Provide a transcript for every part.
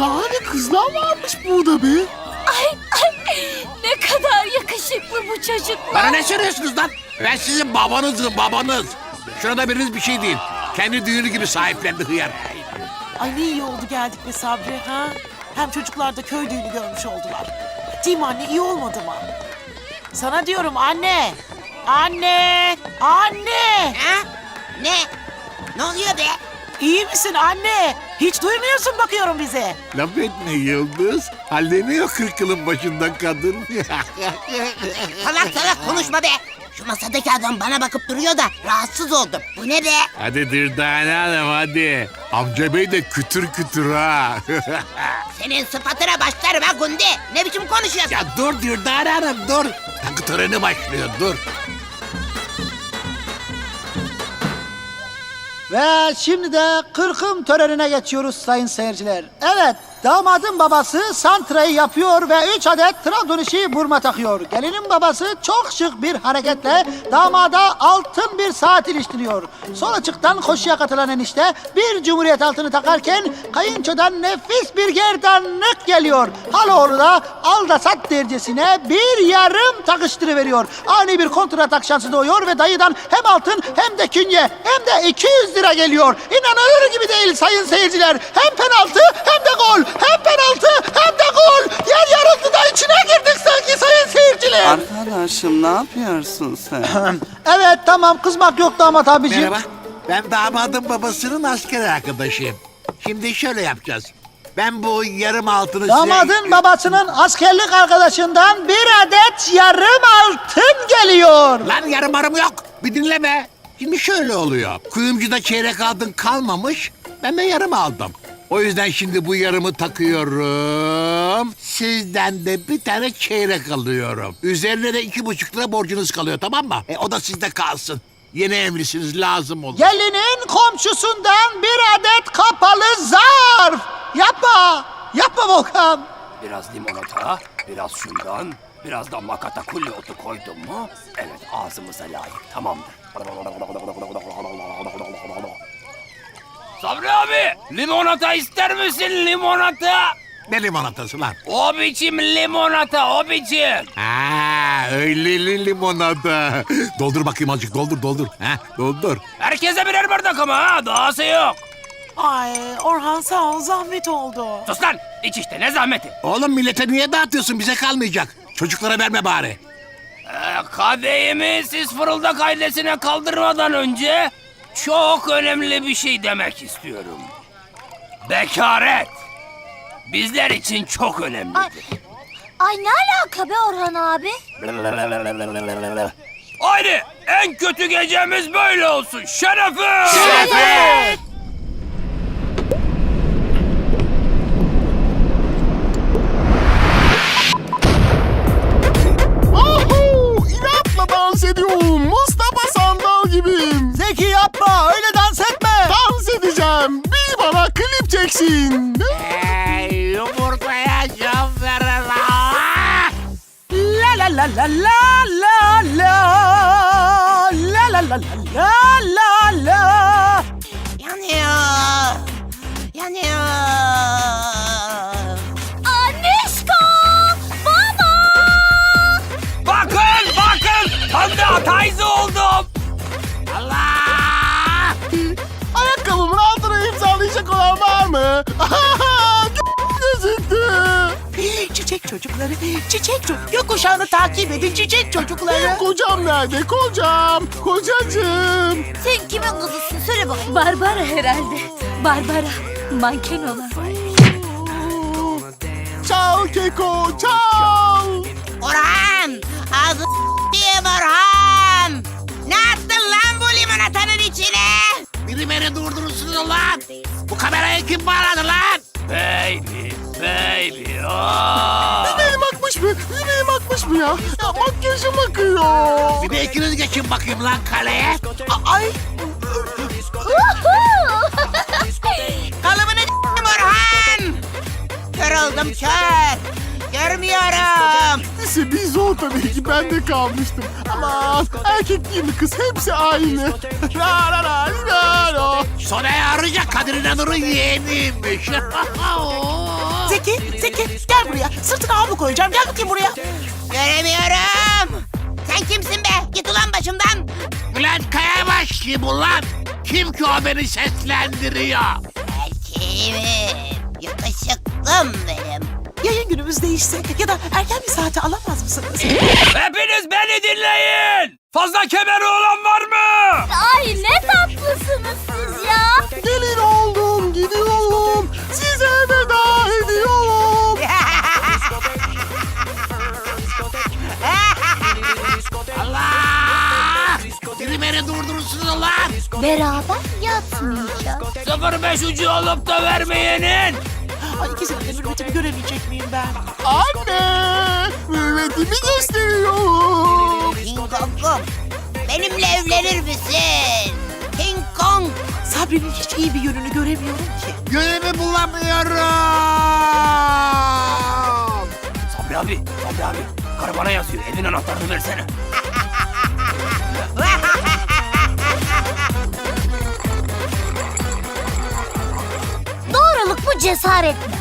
şahane kızlar varmış burada be. Ay, ay, ne kadar yakışıklı bu çocuklar. Bana ne söylüyorsunuz lan? Ben sizin babanızım babanız. Şurada biriniz bir şey değil. Kendi düğünü gibi sahiplendi hıyar. Ay ne iyi oldu geldik be Sabri ha. Hem çocuklar da köy düğünü görmüş oldular. Değil mi anne iyi olmadı mı? Sana diyorum anne. Anne. Anne. Ha? Ne? Ne oluyor be? İyi misin anne? Hiç duymuyorsun bakıyorum bize. Laf etme Yıldız. Halleniyor kırk yılın başından kadın. Salak salak konuşma be. Şu masadaki adam bana bakıp duruyor da rahatsız oldum. Bu ne be? hadi Dürdane Hanım hadi. Amca bey de kütür kütür ha. Senin sıfatına başlarım ha Gundi. Ne biçim konuşuyorsun? ya dur Dürdane Hanım dur. Takı töreni başlıyor dur. Ve şimdi de kırkım törenine geçiyoruz sayın seyirciler. Evet, damadın babası santrayı yapıyor ve 3 adet Trabzon işi burma takıyor. Gelinin babası çok şık bir hareketle damada altın bir saat iliştiriyor. Sol açıktan koşuya katılan enişte bir cumhuriyet altını takarken kayınçodan nefis bir gerdanlık geliyor. Haloğlu da aldasat dercesine bir yarım takıştırıveriyor. Ani bir kontratak şansı doğuyor ve dayıdan hem altın hem de künye hem de 200 lira geliyor. İnanılır gibi değil sayın seyirciler. Hem penaltı hem de gol. Hem penaltı hem de gol. Yer yarıldı da içine girdik sanki sayın seyirciler. Arkadaşım ne yapıyorsun sen? evet tamam kızmak yok damat abiciğim. Merhaba. Ben damadın babasının asker arkadaşıyım. Şimdi şöyle yapacağız. Ben bu yarım altını size... Damadın babasının askerlik arkadaşından bir adet yarım altın geliyor. Lan yarım arım yok. Bir dinleme. Şimdi şöyle oluyor. Kuyumcuda çeyrek altın kalmamış. Ben de yarım aldım. O yüzden şimdi bu yarımı takıyorum. Sizden de bir tane çeyrek alıyorum. Üzerine de iki buçuk lira borcunuz kalıyor tamam mı? E, o da sizde kalsın. Yeni evlisiniz lazım olur. Gelinin komşusundan bir adet kapalı zarf. Yapma. Yapma Volkan. Biraz limonata, biraz şundan, biraz da makata kulli otu koydum mu? Evet ağzımıza layık tamamdır. Sabri abi limonata ister misin limonata? Ne limonatası lan? O biçim limonata o biçim. Ha, limonata. doldur bakayım azıcık doldur doldur. Ha, doldur. Herkese birer bardak ama ha dahası yok. Ay Orhan sağ ol zahmet oldu. Sus lan iç işte ne zahmeti. Oğlum millete niye dağıtıyorsun? Bize kalmayacak. Çocuklara verme bari. Ee, kadehimi siz fırıldak ailesine kaldırmadan önce çok önemli bir şey demek istiyorum. Bekaret. Bizler için çok önemlidir. Ay ne alaka be Orhan abi? Haydi en kötü gecemiz böyle olsun. Şerefe! Şerefe! Klip çeksin. Hey, yumurtaya can verin. La la la la la la la la la la la Gözüktü. Çiçek çocukları, çiçek çocuk. Gökkuşağını takip edin çiçek çocukları. Kocam nerede? Kocam. Kocacığım. Sen kimin kızısın söyle bakayım. Barbara herhalde. Barbara. Manken olan. Çal Keko, çal. Orhan! Ağzı diyeyim Orhan! Ne attın lan bu limonatanın içine? Biri beni durdursun lan. Bu kamerayı kim bağladı lan? Baby, baby. Oh. Yüreğim akmış mı? Yüreğim akmış mı ya? ya makyajım akıyor. Bir de ikiniz geçin bakayım lan kaleye. Ay. Kalıbını d**tim Orhan! Kör oldum kör! Görmüyorum! Neyse bir tabii ki ben de kalmıştım. Ama erkek değil mi kız hepsi aynı. La la la la la. Sonraya arayacak Kadir İnanır'ın yeğeniymiş. Zeki, Zeki gel buraya. Sırtına havlu koyacağım. Gel bakayım buraya. Göremiyorum. Sen kimsin be? Git ulan başımdan. Bülent Kayabaş kim ulan? Kim ki o beni seslendiriyor? Erkeğim. Yakışıklım benim. Yayın günümüz değişse ya da erken bir saate alamaz mısınız? Hepiniz beni dinleyin. Fazla kemeri olan var mı? Ay ne tatlısınız siz ya. Gelin oldum gidiyorum. Size veda ediyorum. Allah! Biri beni durdursun ulan! Beraber yatmayacağız. 05 ucu olup da vermeyenin. Ay ikisinin de mürvetimi göremeyecek miyim ben? Anne! Mürvetimi gösteriyorum. King Kong'um. Benimle evlenir misin? King Kong. Sabri'nin hiç iyi bir yönünü göremiyorum ki. Yönümü bulamıyorum! Sabri abi, Sabri abi. Karı bana yazıyor. Evin anahtarını versene. Cesaret mi?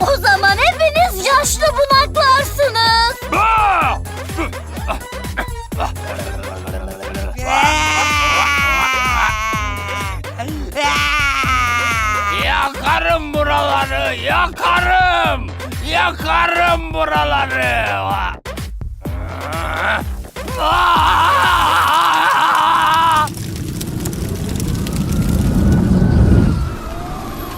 O zaman hepiniz yaşlı bunaklarsınız. Yakarım buraları, yakarım. Yakarım buraları. Aa!